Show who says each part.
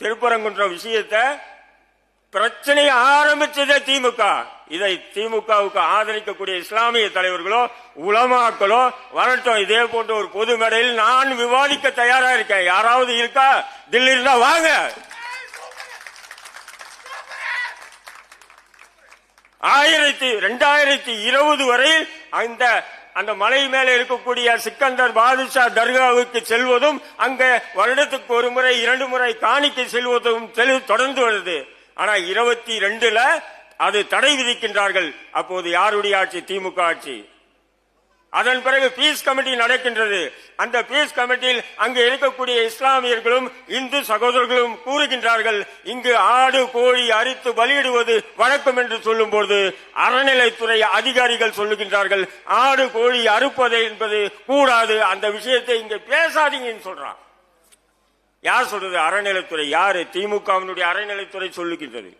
Speaker 1: திருப்பரங்குன்ற விஷயத்தை பிரச்சனையை ஆரம்பிச்சதே திமுக. இதை திமுகவுக்கு ஆதரிக்கக்கூடிய இஸ்லாமிய தலைவர்களோ உலமாக்களோ வரட்டும். இதே போன்ற ஒரு பொது மேடையில் நான் விவாதிக்க தயாரா இருக்கேன். யாராவது இருக்கா? தில்லி இருந்தா வாங்க. ஆயிரத்தி ரெண்டாயிரத்தி இருபது வரையில் அந்த அந்த மலை மேலே இருக்கக்கூடிய சிக்கந்தர் பாதுஷா தர்காவுக்கு செல்வதும் அங்க வருடத்துக்கு ஒரு முறை இரண்டு முறை காணிக்கை செல்வதும் தொடர்ந்து வருது. ஆனா இருபத்தி ரெண்டுல அது தடை விதிக்கின்றார்கள். அப்போது யாருடைய ஆட்சி? திமுக ஆட்சி. அதன் பிறகு பீஸ் கமிட்டி நடக்கின்றது. அந்த பீஸ் கமிட்டியில் அங்கு இருக்கக்கூடிய இஸ்லாமியர்களும் இந்து சகோதரர்களும் கூறுகின்றார்கள் இங்கு ஆடு கோழி அரித்து பலியிடுவது வழக்கம் என்று சொல்லும்போது அறநிலைத்துறை அதிகாரிகள் சொல்லுகின்றார்கள் ஆடு கோழி அறுப்பது என்பது கூடாது அந்த விஷயத்தை இங்கு பேசாதீங்கன்னு சொல்றான். யார் சொல்றது? அறநிலைத்துறை. யாரு? திமுகவினுடைய அறநிலைத்துறை சொல்லுகின்றது.